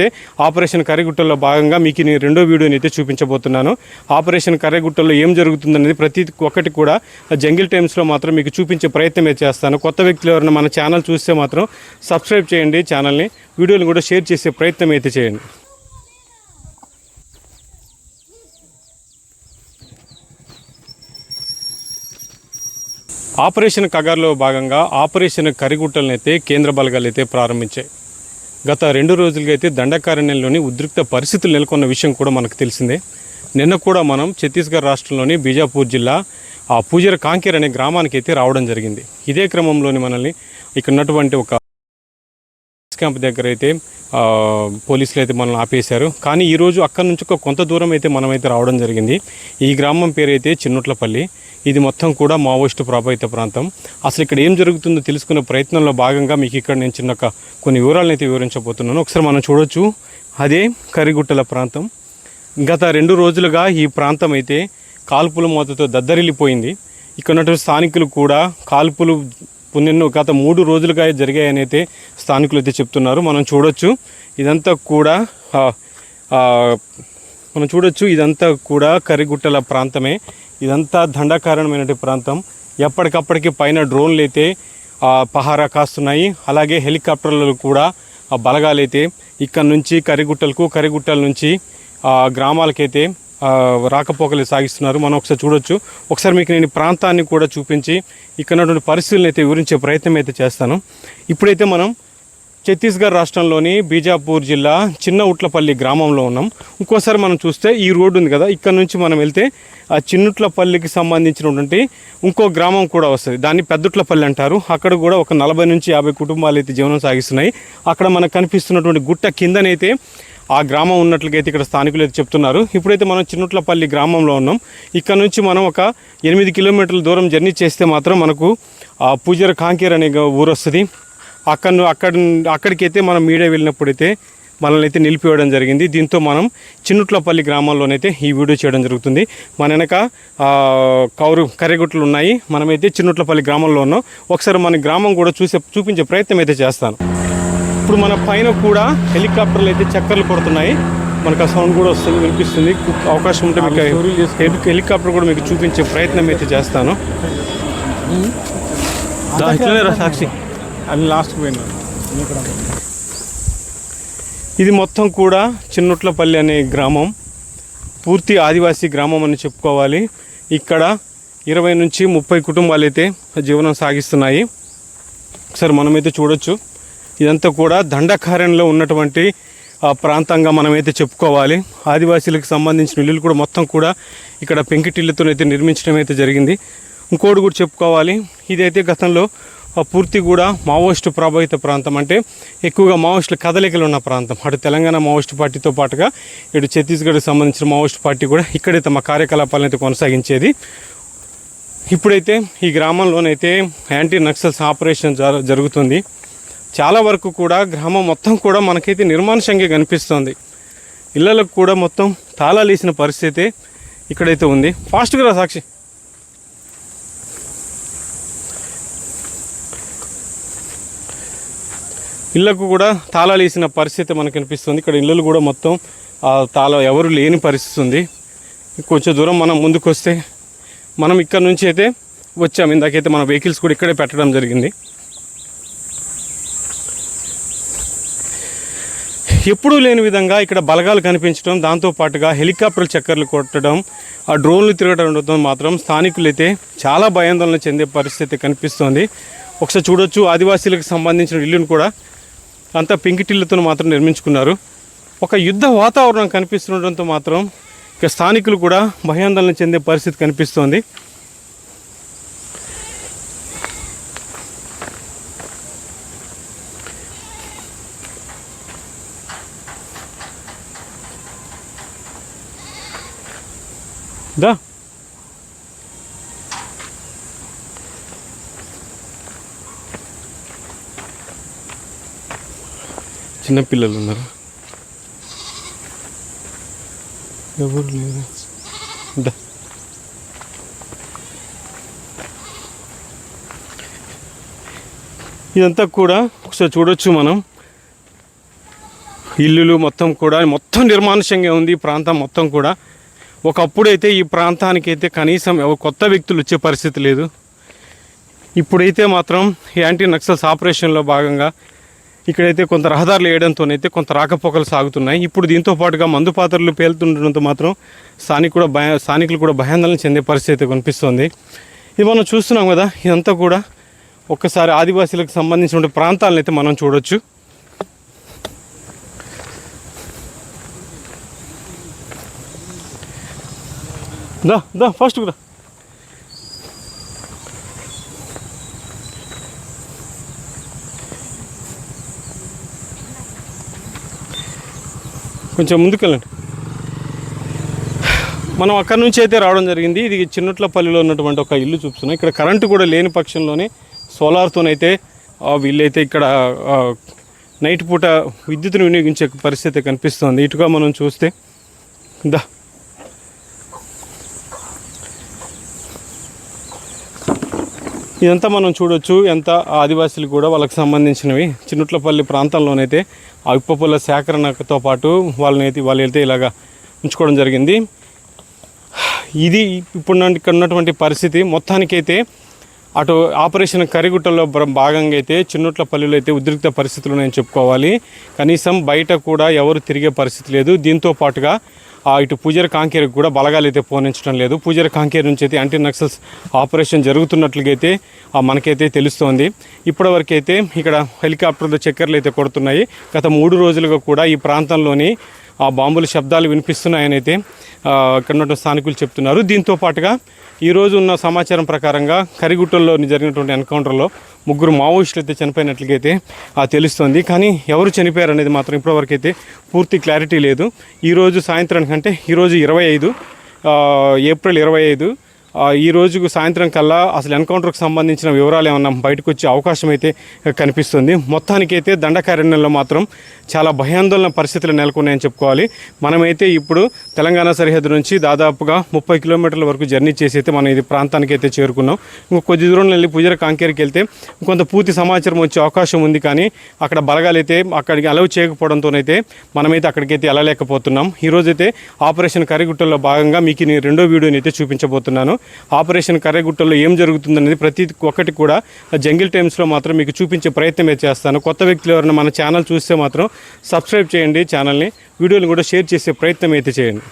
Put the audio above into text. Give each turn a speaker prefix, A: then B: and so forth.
A: అయితే ఆపరేషన్ కర్రగుట్టలో భాగంగా మీకు నేను రెండో వీడియోని అయితే చూపించబోతున్నాను. ఆపరేషన్ కర్రగుట్టలో ఏం జరుగుతుందనేది ప్రతి ఒక్కటి కూడా జంగిల్ టైమ్స్లో మాత్రం మీకు చూపించే ప్రయత్నం అయితే చేస్తాను. కొత్త వ్యక్తులు ఎవరైనా మన ఛానల్ చూస్తే మాత్రం సబ్స్క్రైబ్ చేయండి ఛానల్ని వీడియోని కూడా షేర్ చేసే ప్రయత్నం అయితే చేయండి. ఆపరేషన్ కగార్లో భాగంగా ఆపరేషన్ కరిగుట్టలనైతే కేంద్ర బలగాలు అయితే ప్రారంభించాయి. గత రెండు రోజులుగా అయితే దండకారణ్యంలోని ఉద్రిక్త పరిస్థితులు నెలకొన్న విషయం కూడా మనకు తెలిసిందే. నిన్న కూడా మనం ఛత్తీస్గఢ్ రాష్ట్రంలోని బీజాపూర్ జిల్లా ఆ పూజర కాంకేర్ అనే గ్రామానికి అయితే రావడం జరిగింది. ఇదే క్రమంలోని మనల్ని ఇక్కడ ఉన్నటువంటి ఒక క్యాంప్ దగ్గర అయితే పోలీసులు అయితే మనల్ని ఆపేశారు. కానీ ఈరోజు అక్కడ నుంచి ఒక కొంత దూరం అయితే మనమైతే రావడం జరిగింది. ఈ గ్రామం పేరు అయితే ఇది మొత్తం కూడా మావోయిస్టు ప్రభావిత ప్రాంతం. అసలు ఇక్కడ ఏం జరుగుతుందో తెలుసుకునే ప్రయత్నంలో భాగంగా మీకు ఇక్కడ నేను చిన్న కొన్ని వివరాలను అయితే వివరించబోతున్నాను. ఒకసారి మనం చూడొచ్చు. అదే కరిగుట్టల ప్రాంతం. గత రెండు రోజులుగా ఈ ప్రాంతం అయితే కాల్పుల మోతతో దద్దరిల్లిపోయింది. ఇక్కడ ఉన్నటువంటి స్థానికులు కూడా కాల్పులు నిన్ను గత మూడు రోజులుగా జరిగాయని అయితే స్థానికులు అయితే చెప్తున్నారు. మనం చూడొచ్చు. ఇదంతా కూడా మనం చూడొచ్చు. ఇదంతా కూడా కరిగుట్టల ప్రాంతమే. ఇదంతా దండకారణమైనటువంటి ప్రాంతం. ఎప్పటికప్పటికి పైన డ్రోన్లు అయితే పహారా కాస్తున్నాయి. అలాగే హెలికాప్టర్లు కూడా ఆ ఇక్కడ నుంచి కరిగుట్టలకు కరిగుట్టల నుంచి గ్రామాలకైతే రాకపోకలు సాగిస్తున్నారు. మనం ఒకసారి చూడొచ్చు. ఒకసారి మీకు నేను ప్రాంతాన్ని కూడా చూపించి ఇక్కడ పరిస్థితులను అయితే వివరించే ప్రయత్నం అయితే చేస్తాను. ఇప్పుడైతే మనం ఛత్తీస్గఢ్ రాష్ట్రంలోని బీజాపూర్ జిల్లా చిన్న ఉట్లపల్లి గ్రామంలో ఉన్నాం. ఇంకోసారి మనం చూస్తే ఈ రోడ్డు ఉంది కదా ఇక్కడ నుంచి మనం వెళ్తే ఆ చిన్నుట్లపల్లికి సంబంధించినటువంటి ఇంకో గ్రామం కూడా వస్తుంది. దాన్ని పెద్దుట్లపల్లి అంటారు. అక్కడ కూడా ఒక నలభై నుంచి యాభై కుటుంబాలు అయితే జీవనం సాగిస్తున్నాయి. అక్కడ మనకు కనిపిస్తున్నటువంటి గుట్ట కిందనైతే ఆ గ్రామం ఉన్నట్లుగా అయితే ఇక్కడ స్థానికులు అయితే చెప్తున్నారు. ఇప్పుడైతే మనం చిన్నట్లపల్లి గ్రామంలో ఉన్నాం. ఇక్కడ నుంచి మనం ఒక ఎనిమిది కిలోమీటర్ల దూరం జర్నీ చేస్తే మాత్రం మనకు పూజర కాంకేర్ అనే ఊరు వస్తుంది. అక్కడ అక్కడ అక్కడికైతే మనం మీడియా వెళ్ళినప్పుడైతే మనల్ని అయితే నిలిపివేయడం జరిగింది. దీంతో మనం చిన్నుట్లపల్లి గ్రామంలోనైతే ఈ వీడియో చేయడం జరుగుతుంది. మన వెనక కౌరు కర్రెగుట్లు ఉన్నాయి. మనమైతే చిన్నుట్లపల్లి గ్రామంలో ఉన్నాం. ఒకసారి మన గ్రామం కూడా చూసే చూపించే ప్రయత్నం అయితే చేస్తాను. ఇప్పుడు మన పైన కూడా హెలికాప్టర్లు అయితే చక్కర్లు కొడుతున్నాయి. మనకు ఆ సౌండ్ కూడా వస్తుంది వినిపిస్తుంది. అవకాశం ఉంటే మీకు హెలి- హెలికాప్టర్ కూడా మీకు చూపించే ప్రయత్నం అయితే చేస్తాను. దా, ఇట్లనే రా సాక్షి.
B: అది లాస్ట్ పోయినా.
A: ఇది మొత్తం కూడా చిన్నుట్లపల్లి అనే గ్రామం. పూర్తి ఆదివాసీ గ్రామం అని చెప్పుకోవాలి. ఇక్కడ ఇరవై నుంచి ముప్పై కుటుంబాలు అయితే జీవనం సాగిస్తున్నాయి. ఒకసారి మనమైతే చూడొచ్చు. ఇదంతా కూడా దండకారణ్యంలో ఉన్నటువంటి ఆ, ప్రాంతంగా మనమైతే చెప్పుకోవాలి. ఆదివాసీలకు సంబంధించిన ఇల్లులు కూడా మొత్తం కూడా ఇక్కడ పెంకిటిళ్ళతో నిర్మించడం అయితే జరిగింది. ఇంకోటి కూడా చెప్పుకోవాలి. ఇదైతే గతంలో పూర్తి కూడా మావోయిస్టు ప్రభావిత ప్రాంతం. అంటే ఎక్కువగా మావోయిస్టుల కదలికలు ఉన్న ప్రాంతం. అటు తెలంగాణ మావోయిస్టు పార్టీతో పాటుగా ఇటు ఛత్తీస్గఢ్కి సంబంధించిన మావోయిస్టు పార్టీ కూడా ఇక్కడే తమ కార్యకలాపాలను అయితే కొనసాగించేది. ఇప్పుడైతే ఈ గ్రామంలోనైతే యాంటీ నక్సల్స్ ఆపరేషన్ జరుగుతుంది. చాలా వరకు కూడా గ్రామం మొత్తం కూడా మనకైతే నిర్మానుషంగా కనిపిస్తుంది. ఇళ్ళలకు కూడా మొత్తం తాళాలు వేసిన పరిస్థితి ఇక్కడైతే ఉంది. ఫాస్ట్గా రా సాక్షి. ఇళ్ళకు కూడా తాళాలు వేసిన పరిస్థితి మనకు కనిపిస్తుంది. ఇక్కడ ఇళ్ళు కూడా మొత్తం తాళం ఎవరు లేని పరిస్థితి ఉంది. కొంచెం దూరం మనం ముందుకు వస్తే మనం ఇక్కడ నుంచి అయితే వచ్చాము ఇందాకైతే మన వెహికల్స్ కూడా ఇక్కడే పెట్టడం జరిగింది. ఎప్పుడూ లేని విధంగా ఇక్కడ బలగాలు కనిపించడం దాంతో పాటుగా హెలికాప్టర్ చక్కర్లు కొట్టడం ఆ డ్రోన్లు తిరగడంతో మాత్రం స్థానికులైతే చాలా భయాందోళన చెందే పరిస్థితి కనిపిస్తోంది. ఒకసారి చూడొచ్చు ఆదివాసీలకు సంబంధించిన ఇల్లును కూడా అంతా పెంకిటిళ్ళతో మాత్రం నిర్మించుకున్నారు. ఒక యుద్ధ వాతావరణం కనిపిస్తుండటంతో మాత్రం ఇక స్థానికులు కూడా భయాందోళన చెందే పరిస్థితి కనిపిస్తోంది. దా. చిన్నపిల్లలు ఉన్నారు. ఎవరు లేరు? దా. ఇదంతా కూడా ఒకసారి చూడొచ్చు మనం. ఇల్లులు మొత్తం కూడా మొత్తం నిర్మానుష్యంగా ఉంది ఈ ప్రాంతం మొత్తం కూడా. ఒకప్పుడైతే ఈ ప్రాంతానికి అయితే కనీసం కొత్త వ్యక్తులు వచ్చే పరిస్థితి లేదు. ఇప్పుడైతే మాత్రం యాంటీ నక్సల్స్ ఆపరేషన్లో భాగంగా ఇక్కడైతే కొంత రహదారులు వేయడంతోనైతే కొంత రాకపోకలు సాగుతున్నాయి. ఇప్పుడు దీంతో పాటుగా మందు పాత్రలు పేలుతుండడంతో మాత్రం స్థానిక కూడా భయ స్థానికులు కూడా భయాందోళన చెందే పరిస్థితి అయితే కనిపిస్తుంది. ఇది మనం చూస్తున్నాం కదా ఇదంతా కూడా ఒక్కసారి ఆదివాసీలకు సంబంధించిన ప్రాంతాలను అయితే మనం చూడొచ్చు. దా దా ఫస్ట్ కూడా కొంచెం ముందుకెళ్ళండి. మనం అక్కడి నుంచి అయితే రావడం జరిగింది. ఇది చిన్నట్లపల్లిలో ఉన్నటువంటి ఒక ఇల్లు చూపిస్తున్నాం. ఇక్కడ కరెంటు కూడా లేని పక్షంలోనే సోలార్తోనైతే వీళ్ళైతే ఇక్కడ నైట్ పూట విద్యుత్తును వినియోగించే పరిస్థితి కనిపిస్తుంది. ఇటుగా మనం చూస్తే దా. ఇదంతా మనం చూడొచ్చు. ఎంత ఆదివాసీలు కూడా వాళ్ళకి సంబంధించినవి. చిన్నట్లపల్లి ప్రాంతంలోనైతే ఆ ఇప్పపుల్ల సేకరణతో పాటు వాళ్ళనైతే వాళ్ళు అయితే ఇలాగా ఉంచుకోవడం జరిగింది. ఇది ఇప్పుడు ఇక్కడ ఉన్నటువంటి పరిస్థితి. మొత్తానికైతే అటు ఆపరేషన్ కరిగుట్టలో భాగంగా అయితే చిన్నట్లపల్లిలో అయితే ఉద్రిక్త పరిస్థితులు నేను చెప్పుకోవాలి. కనీసం బయట కూడా ఎవరు తిరిగే పరిస్థితి లేదు. దీంతో పాటుగా ఆ, ఇటు పూజారి కాంకేరికి కూడా బలగాలు అయితే పోనించడం లేదు. పూజారి కాంకేర్ నుంచి అయితే యాంటీ నక్సల్స్ ఆపరేషన్ జరుగుతున్నట్లుగా అయితే మనకైతే తెలుస్తోంది. ఇప్పటివరకు అయితే ఇక్కడ హెలికాప్టర్లు చక్కర్లు అయితే కొడుతున్నాయి. గత మూడు రోజులుగా కూడా ఈ ప్రాంతంలోని ఆ బాంబుల శబ్దాలు వినిపిస్తున్నాయని అయితే ఇక్కడ ఉన్న స్థానికులు చెప్తున్నారు. దీంతో పాటుగా ఈరోజు ఉన్న సమాచారం ప్రకారంగా కరిగుట్టల్లో జరిగినటువంటి ఎన్కౌంటర్లో ముగ్గురు మావోయిస్టులు అయితే చనిపోయినట్లయితే తెలుస్తోంది. కానీ ఎవరు చనిపోయారు అనేది మాత్రం ఇప్పటివరకు అయితే పూర్తి క్లారిటీ లేదు. ఈరోజు సాయంత్రానికంటే ఈరోజు ఇరవై ఐదు ఏప్రిల్ ఇరవై ఐదు ఈ రోజుకు సాయంత్రం కల్లా అసలు ఎన్కౌంటర్కు సంబంధించిన వివరాలు ఏమన్నా బయటకు వచ్చే అవకాశం అయితే కనిపిస్తుంది. మొత్తానికైతే దండకారణ్యంలో మాత్రం చాలా భయాందోళన పరిస్థితులు నెలకొన్నాయని చెప్పుకోవాలి. మనమైతే ఇప్పుడు తెలంగాణ సరిహద్దు నుంచి దాదాపుగా ముప్పై కిలోమీటర్ల వరకు జర్నీ చేసి అయితే మనం ఇది ప్రాంతానికి అయితే చేరుకున్నాం. ఇంకో కొద్ది దూరం వెళ్ళి పుజర కాంకేరికి వెళ్తే కొంత పూర్తి సమాచారం వచ్చే అవకాశం ఉంది కానీ అక్కడ బలగాలైతే అక్కడికి అలవ్ చేయకపోవడంతోనైతే మనమైతే అక్కడికైతే వెళ్ళలేకపోతున్నాం. ఈరోజైతే ఆపరేషన్ కరిగుట్టలో భాగంగా మీకు నేను రెండో వీడియోని అయితే చూపించబోతున్నాను. ఆపరేషన్ కర్రగుట్టలో ఏం జరుగుతుందనేది ప్రతి ఒక్కటి కూడా జంగిల్ టైమ్స్లో మాత్రం మీకు చూపించే ప్రయత్నం అయితే చేస్తాను. కొత్త వ్యక్తులు ఎవరైనా మన ఛానల్ చూస్తే మాత్రం సబ్స్క్రైబ్ చేయండి ఛానల్ని వీడియోని కూడా షేర్ చేసే ప్రయత్నం అయితే చేయండి.